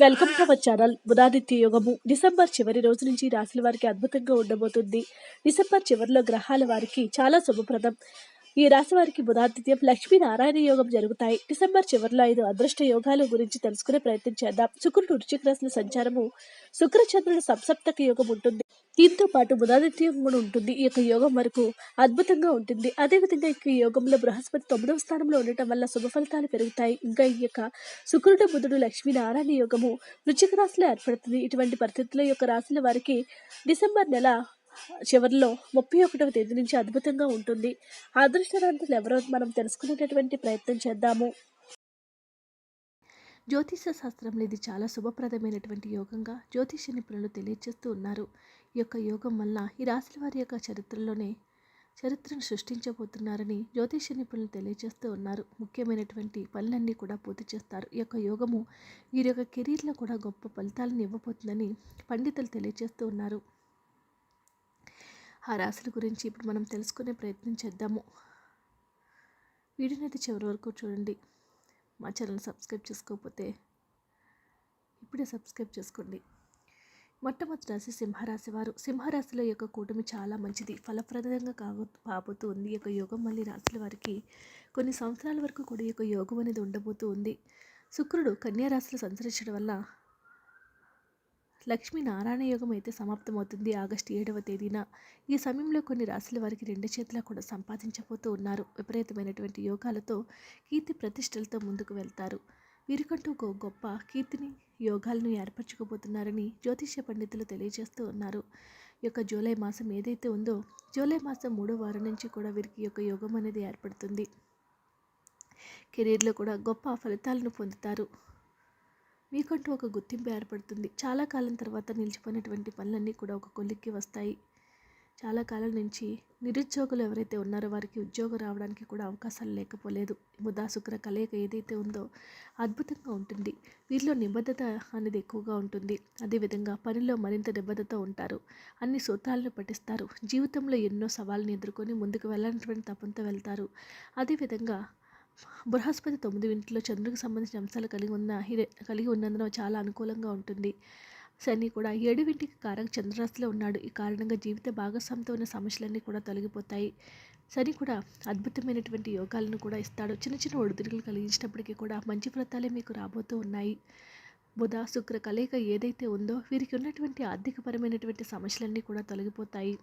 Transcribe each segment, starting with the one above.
Welcome to our channel Budhaditya యోగము. December చివరి రోజు నుంచి రాశుల వారికి అద్భుతంగా ఉండబోతుంది. డిసెంబర్ చివరిలో గ్రహాల వారికి చాలా శుభప్రదం. ఈ రాశి వారికి బుధాతిథ్యం లక్ష్మీ నారాయణ యోగం జరుగుతాయి. డిసెంబర్ చివరిలో ఐదు అదృష్ట యోగాల గురించి తెలుసుకునే ప్రయత్నం చేద్దాం. శుక్రుడు వృశ్చిక రాశుల సంచారము. శుక్రచంద్రుడు సంసప్తక యోగం ఉంటుంది. దీంతో పాటు బుధాదిత్యం కూడా ఉంటుంది. ఈ యొక్క యోగం వరకు అద్భుతంగా ఉంటుంది. అదేవిధంగా ఈ యోగంలో బృహస్పతి తొమ్మిదవ స్థానంలో ఉండటం వల్ల శుభ ఫలితాలు పెరుగుతాయి. ఇంకా ఈ యొక్క శుక్రుడు బుధుడు లక్ష్మీనారాయణ యోగము వృశ్చిక రాశిలో ఏర్పడుతుంది. ఇటువంటి పరిస్థితుల్లో యొక్క రాశుల వారికి డిసెంబర్ నెల చివరిలో ముప్పై ఒకటవ తేదీ నుంచి అద్భుతంగా ఉంటుంది. అదృష్టవంతులు ఎవరో మనం తెలుసుకునేటటువంటి ప్రయత్నం చేద్దాము. జ్యోతిష శాస్త్రంలో ఇది చాలా శుభప్రదమైనటువంటి యోగంగా జ్యోతిష నిపుణులు తెలియజేస్తూ ఉన్నారు. ఈ యొక్క యోగం వల్ల ఈ రాశుల వారి యొక్క చరిత్రలోనే చరిత్రను సృష్టించబోతున్నారని జ్యోతిష నిపుణులు తెలియజేస్తూ ఉన్నారు. ముఖ్యమైనటువంటి పనులన్నీ కూడా పూర్తి చేస్తారు. ఈ యొక్క యోగము వీరి యొక్క కెరీర్లో కూడా గొప్ప ఫలితాలను ఇవ్వబోతుందని పండితులు తెలియజేస్తూ ఉన్నారు. ఆ రాశుల గురించి ఇప్పుడు మనం తెలుసుకునే ప్రయత్నం చేద్దాము. వీడియోని అయితే చివరి వరకు చూడండి. మా ఛానల్ సబ్స్క్రైబ్ చేసుకోకపోతే ఇప్పుడే సబ్స్క్రైబ్ చేసుకోండి. మొట్టమొదటి రాశి సింహరాశి వారు. సింహరాశిలో యొక్క కూటమి చాలా మంచిది. ఫలప్రదంగా కాగు కాబోతూ ఉంది యొక్క యోగం మళ్ళీ రాశుల వారికి కొన్ని సంవత్సరాల వరకు కూడా యొక్క యోగం అనేది ఉండబోతూ ఉంది శుక్రుడు కన్యా రాశిలో సంచరించడం వల్ల లక్ష్మీనారాయణ యోగం అయితే సమాప్తమవుతుంది ఆగస్టు ఏడవ తేదీన. ఈ సమయంలో కొన్ని రాశుల వారికి రెండు చేతుల కూడా సంపాదించబోతూ ఉన్నారు. విపరీతమైనటువంటి యోగాలతో కీర్తి ప్రతిష్టలతో ముందుకు వెళ్తారు. వీరికంటూ ఒక గొప్ప కీర్తిని యోగాలను ఏర్పరచుకోబోతున్నారని జ్యోతిష్య పండితులు తెలియజేస్తూ ఉన్నారు. ఈ యొక్క జూలై మాసం ఏదైతే ఉందో జూలై మాసం మూడో వారం నుంచి కూడా వీరికి యొక్క యోగం అనేది ఏర్పడుతుంది. కెరీర్లో కూడా గొప్ప ఫలితాలను పొందుతారు. మీకంటూ ఒక గుర్తింపు ఏర్పడుతుంది. చాలా కాలం తర్వాత నిలిచిపోయినటువంటి పనులన్నీ కూడా ఒక కొలిక్కి వస్తాయి. చాలా కాలం నుంచి నిరుద్యోగులు ఎవరైతే ఉన్నారో వారికి ఉద్యోగం రావడానికి కూడా అవకాశాలు లేకపోలేదు. బుధా శుక్ర కలయిక ఏదైతే ఉందో అద్భుతంగా ఉంటుంది. వీరిలో నిబద్ధత అనేది ఎక్కువగా ఉంటుంది. అదేవిధంగా పనిలో మరింత నిబద్ధత ఉంటారు. అన్ని సూత్రాలను పఠిస్తారు. జీవితంలో ఎన్నో సవాళ్ళని ఎదుర్కొని ముందుకు వెళ్ళాలన్నటువంటి తపంతో వెళ్తారు. అదేవిధంగా బృహస్పతి తొమ్మిది ఇంట్లో చంద్రుడికి సంబంధించిన అంశాలు కలిగి ఉన్న కలిగి ఉన్నందున చాలా అనుకూలంగా ఉంటుంది. శని కూడా ఏడు కారక చంద్రరాశిలో ఉన్నాడు. ఈ కారణంగా జీవిత భాగస్వామితో ఉన్న సమస్యలన్నీ కూడా తొలగిపోతాయి. శని కూడా అద్భుతమైనటువంటి యోగాలను కూడా ఇస్తాడు. చిన్న చిన్న ఒడిదుడుకులు కలిగించినప్పటికీ కూడా మంచి ఫలితాలే మీకు రాబోతూ ఉన్నాయి. బుధ శుక్ర కలయిక ఏదైతే ఉందో వీరికి ఉన్నటువంటి ఆర్థికపరమైనటువంటి సమస్యలన్నీ కూడా తొలగిపోతాయి.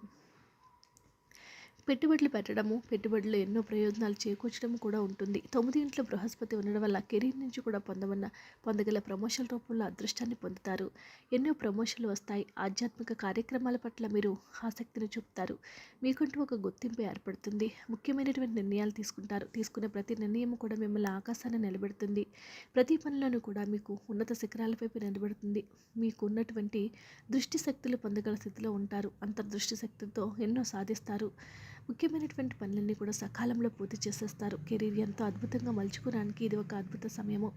పెట్టుబడులు పెట్టడము పెట్టుబడులు ఎన్నో ప్రయోజనాలు చేకూర్చడం కూడా ఉంటుంది. తొమ్మిది ఇంట్లో బృహస్పతి ఉండడం వల్ల కెరీర్ నుంచి కూడా పొందమన్న పొందగల ప్రమోషన్ రూపంలో అదృష్టాన్ని పొందుతారు. ఎన్నో ప్రమోషన్లు వస్తాయి. ఆధ్యాత్మిక కార్యక్రమాల పట్ల మీరు ఆసక్తిని చూపుతారు. మీకంటూ ఒక గుర్తింపు ఏర్పడుతుంది. ముఖ్యమైనటువంటి నిర్ణయాలు తీసుకుంటారు. తీసుకునే ప్రతి నిర్ణయం కూడా మిమ్మల్ని ఆకాశాన్ని నిలబెడుతుంది. ప్రతి పనిలోనూ కూడా మీకు ఉన్నత శిఖరాలపై నిలబెడుతుంది. మీకు ఉన్నటువంటి దృష్టి శక్తులు పొందగల స్థితిలో ఉంటారు. అంతర్దృష్టి శక్తితో ఎన్నో సాధిస్తారు. ముఖ్యమైనటువంటి పనులన్నీ కూడా సకాలంలో పూర్తి చేసేస్తారు. కెరీర్ ఎంతో అద్భుతంగా మలుచుకోవడానికి ఇది ఒక అద్భుత సమయము.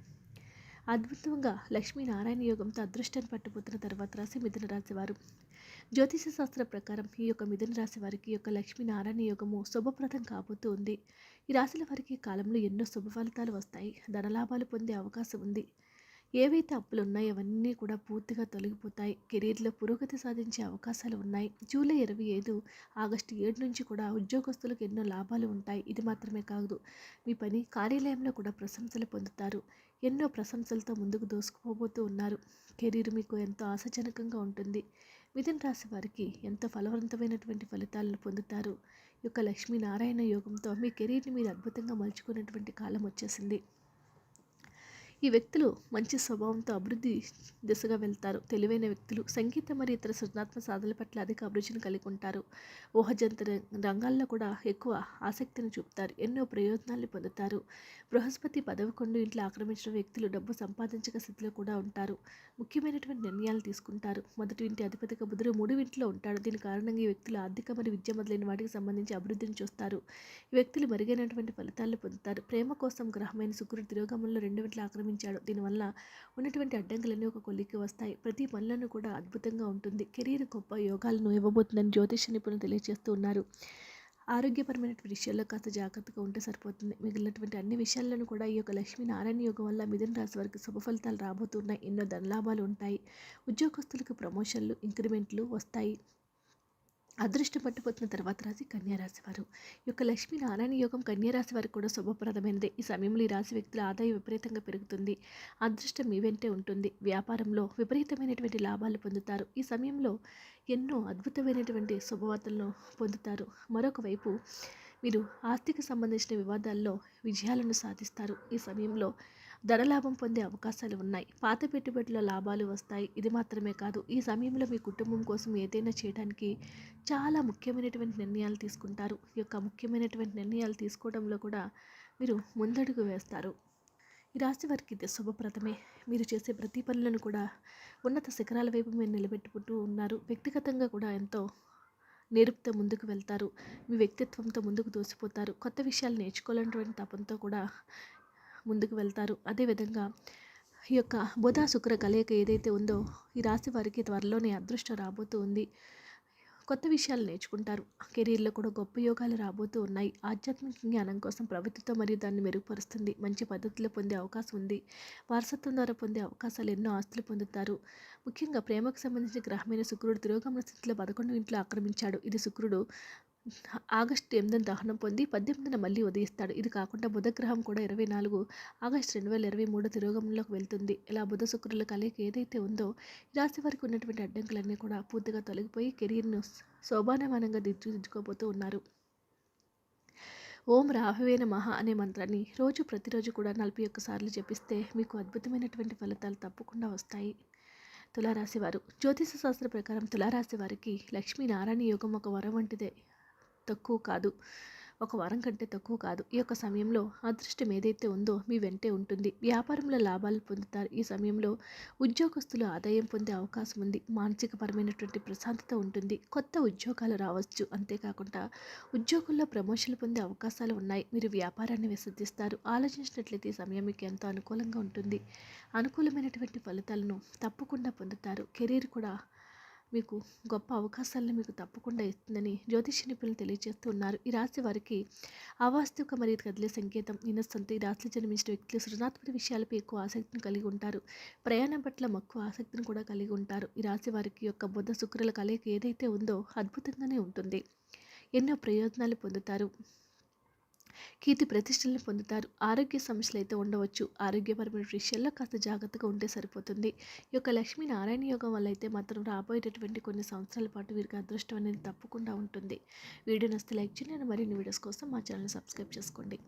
అద్భుతంగా లక్ష్మీనారాయణ యోగంతో అదృష్టాన్ని పట్టుపోతున్న తర్వాత రాశి మిథున రాశి వారు. జ్యోతిష శాస్త్ర ప్రకారం ఈ యొక్క మిథున రాశి వారికి ఈ యొక్క లక్ష్మీనారాయణ యోగము శుభప్రదం కాబోతూ ఉంది. ఈ రాశుల వారికి కాలంలో ఎన్నో శుభ ఫలితాలు వస్తాయి. ధనలాభాలు పొందే అవకాశం ఉంది. ఏవైతే అప్పులు ఉన్నాయో అవన్నీ కూడా పూర్తిగా తొలగిపోతాయి. కెరీర్లో పురోగతి సాధించే అవకాశాలు ఉన్నాయి. జూలై ఇరవై ఐదు ఆగస్టు ఏడు నుంచి కూడా ఉద్యోగస్తులకు ఎన్నో లాభాలు ఉంటాయి. ఇది మాత్రమే కాదు మీ పని కార్యాలయంలో కూడా ప్రశంసలు పొందుతారు. ఎన్నో ప్రశంసలతో ముందుకు దోసుకుపోబోతూ ఉన్నారు. కెరీర్ మీకు ఎంతో ఆశాజనకంగా ఉంటుంది. మిథున రాశి వారికి ఎంతో ఫలవంతమైనటువంటి ఫలితాలను పొందుతారు. యొక్క లక్ష్మీనారాయణ యోగంతో మీ కెరీర్ని మీరు అద్భుతంగా మలుచుకునేటువంటి కాలం వచ్చేసింది. ఈ వ్యక్తులు మంచి స్వభావంతో అభివృద్ధి దిశగా వెళ్తారు. తెలివైన వ్యక్తులు సంగీతం మరియు ఇతర సృజనాత్మక సాధనల పట్ల అధిక అభిరుచిని కలిగి ఉంటారు. ఊహజంత రంగాల్లో కూడా ఎక్కువ ఆసక్తిని చూపుతారు. ఎన్నో ప్రయోజనాలు పొందుతారు. బృహస్పతి పదవకొండు ఇంట్లో ఆక్రమించిన వ్యక్తులు డబ్బు సంపాదించక స్థితిలో కూడా ఉంటారు. ముఖ్యమైనటువంటి నిర్ణయాలు తీసుకుంటారు. మొదటి ఇంటి అధిపతిగా బుధుడు మూడు ఇంట్లో ఉంటాడు. దీని కారణంగా ఈ వ్యక్తులు ఆర్థిక మరియు విద్య మొదలైన వాటికి సంబంధించి అభివృద్ధిని చూస్తారు. ఈ వ్యక్తులు మెరుగైనటువంటి ఫలితాలు పొందుతారు. ప్రేమ కోసం గ్రహమైన శుక్రుడు తిరోగమంలో రెండు ఇంట్లో ఆక్రమించారు దీనివల్ల ఉన్నటువంటి అడ్డంకులన్నీ ఒక కొలిక్కి వస్తాయి. ప్రతి పనులను కూడా అద్భుతంగా ఉంటుంది. కెరీర్ గొప్ప యోగాలను ఇవ్వబోతుందని జ్యోతిష నిపుణులు తెలియజేస్తూ ఉన్నారు. ఆరోగ్యపరమైనటువంటి విషయాల్లో కాస్త జాగ్రత్తగా ఉంటే సరిపోతుంది. మిగిలినటువంటి అన్ని విషయాలను కూడా ఈ యొక్క లక్ష్మీనారాయణ యోగం వల్ల మిథున రాశి వారికి శుభ ఫలితాలు రాబోతున్నాయి. ఎన్నో ధనలాభాలు ఉంటాయి. ఉద్యోగస్తులకు ప్రమోషన్లు ఇంక్రిమెంట్లు వస్తాయి. అదృష్టం పట్టుపోతున్న తర్వాత రాశి కన్యారాశి వారు. ఈ యొక్క లక్ష్మీ నారాయణ యోగం కన్యారాశి వారికి కూడా శుభప్రదమైనది. ఈ సమయంలో ఈ రాశి వ్యక్తుల ఆదాయం విపరీతంగా పెరుగుతుంది. అదృష్టం మీ వెంటే ఉంటుంది. వ్యాపారంలో విపరీతమైనటువంటి లాభాలు పొందుతారు. ఈ సమయంలో ఎన్నో అద్భుతమైనటువంటి శుభవార్తలను పొందుతారు. మరొక వైపు మీరు ఆస్తికి సంబంధించిన వివాదాల్లో విజయాలను సాధిస్తారు. ఈ సమయంలో ధనలాభం పొందే అవకాశాలు ఉన్నాయి. పాత పెట్టుబడుల లాభాలు వస్తాయి. ఇది మాత్రమే కాదు ఈ సమయంలో మీ కుటుంబం కోసం ఏదైనా చేయడానికి చాలా ముఖ్యమైనటువంటి నిర్ణయాలు తీసుకుంటారు. ఈ యొక్క ముఖ్యమైనటువంటి నిర్ణయాలు తీసుకోవడంలో కూడా మీరు ముందడుగు వేస్తారు. ఈ రాశి వారికి ఇది శుభప్రదమే. మీరు చేసే ప్రతి పనులను కూడా ఉన్నత శిఖరాల వైపు మీరు నిలబెట్టుకుంటూ ఉన్నారు. వ్యక్తిగతంగా కూడా ఎంతో నేర్పుతో ముందుకు వెళ్తారు. మీ వ్యక్తిత్వంతో ముందుకు దోసిపోతారు. కొత్త విషయాలు నేర్చుకోవాలన్నటువంటి తపంతో కూడా ముందుకు వెళ్తారు. అదేవిధంగా ఈ యొక్క బుధ శుక్ర కలయిక ఏదైతే ఉందో ఈ రాశి వారికి త్వరలోనే అదృష్టం రాబోతూ ఉంది. కొత్త విషయాలు నేర్చుకుంటారు. కెరీర్లో కూడా గొప్ప యోగాలు రాబోతూ ఉన్నాయి. ఆధ్యాత్మిక జ్ఞానం కోసం ప్రభుత్వం మరియు దాన్ని మెరుగుపరుస్తుంది. మంచి పద్ధతిలో పొందే అవకాశం ఉంది. వారసత్వం ద్వారా పొందే అవకాశాలు ఎన్నో ఆస్తులు పొందుతారు. ముఖ్యంగా ప్రేమకు సంబంధించిన గ్రహమైన శుక్రుడు తిరోగమన స్థితిలో పదకొండు ఇంట్లో ఆక్రమించాడు. ఇది శుక్రుడు ఆగస్టు ఎనిమిదిన దహనం పొంది పద్దెనిమిదిన మళ్ళీ ఉదయిస్తాడు. ఇది కాకుండా బుధగ్రహం కూడా ఇరవై నాలుగు ఆగస్టు రెండు వేల ఇరవై మూడు తిరోగంలోకి వెళ్తుంది. ఇలా బుధ శుక్రుల కలయిక ఏదైతే ఉందో ఈ రాశి వారికి ఉన్నటువంటి అడ్డంకులన్నీ కూడా పూర్తిగా తొలగిపోయి కెరీర్ను శోభానమానంగా దిద్దుకోబోతూ ఉన్నారు. ఓం రాహవేన మహా అనే మంత్రాన్ని రోజు ప్రతిరోజు కూడా నలభై ఒక్కసార్లు జపిస్తే మీకు అద్భుతమైనటువంటి ఫలితాలు తప్పకుండా వస్తాయి. తులారాశి వారు జ్యోతిష శాస్త్ర ప్రకారం తులారాశి వారికి లక్ష్మీనారాయణ యోగం ఒక వరం వంటిదే. తక్కువ కాదు. ఒక వారం కంటే తక్కువ కాదు. ఈ యొక్క సమయంలో అదృష్టం ఏదైతే ఉందో మీ వెంటే ఉంటుంది. వ్యాపారంలో లాభాలు పొందుతారు. ఈ సమయంలో ఉద్యోగస్తులు ఆదాయం పొందే అవకాశం ఉంది. మానసికపరమైనటువంటి ప్రశాంతత ఉంటుంది. కొత్త ఉద్యోగాలు రావచ్చు. అంతేకాకుండా ఉద్యోగుల్లో ప్రమోషన్లు పొందే అవకాశాలు ఉన్నాయి. మీరు వ్యాపారాన్ని విసర్జిస్తారు ఆలోచించినట్లయితే ఈ సమయం మీకు ఎంతో అనుకూలంగా ఉంటుంది. అనుకూలమైనటువంటి ఫలితాలను తప్పకుండా పొందుతారు. కెరీర్ కూడా మీకు గొప్ప అవకాశాలను మీకు తప్పకుండా ఇస్తుందని జ్యోతిష నిపుణులు తెలియజేస్తున్నారు ఈ రాశి వారికి అవాస్తవిక మరియు కదిలే సంకేతం ఇనస్సంత ఈ రాశిలో జన్మించిన వ్యక్తులు సృజనాత్మక విషయాలపై ఎక్కువ ఆసక్తిని కలిగి ఉంటారు. ప్రయాణం పట్ల మక్కువ ఆసక్తిని కూడా కలిగి ఉంటారు. ఈ రాశి వారికి యొక్క బుద్ధ శుక్రుల కలయిక ఏదైతే ఉందో అద్భుతంగానే ఉంటుంది. ఎన్నో ప్రయోజనాలు పొందుతారు. కీర్తి ప్రతిష్టలను పొందుతారు. ఆరోగ్య సమస్యలు అయితే ఉండవచ్చు. ఆరోగ్యపరమైన విషయాల్లో కాస్త జాగ్రత్తగా ఉంటే సరిపోతుంది. ఈ యొక్క లక్ష్మీ నారాయణ యోగం వల్ల అయితే మాత్రం రాబోయేటటువంటి కొన్ని సంవత్సరాల పాటు వీరికి అదృష్టం అనేది తప్పకుండా ఉంటుంది. వీడియో నస్తే లైక్ చేయండి. మరిన్ని వీడియోస్ కోసం మా ఛానల్ సబ్స్క్రైబ్ చేసుకోండి.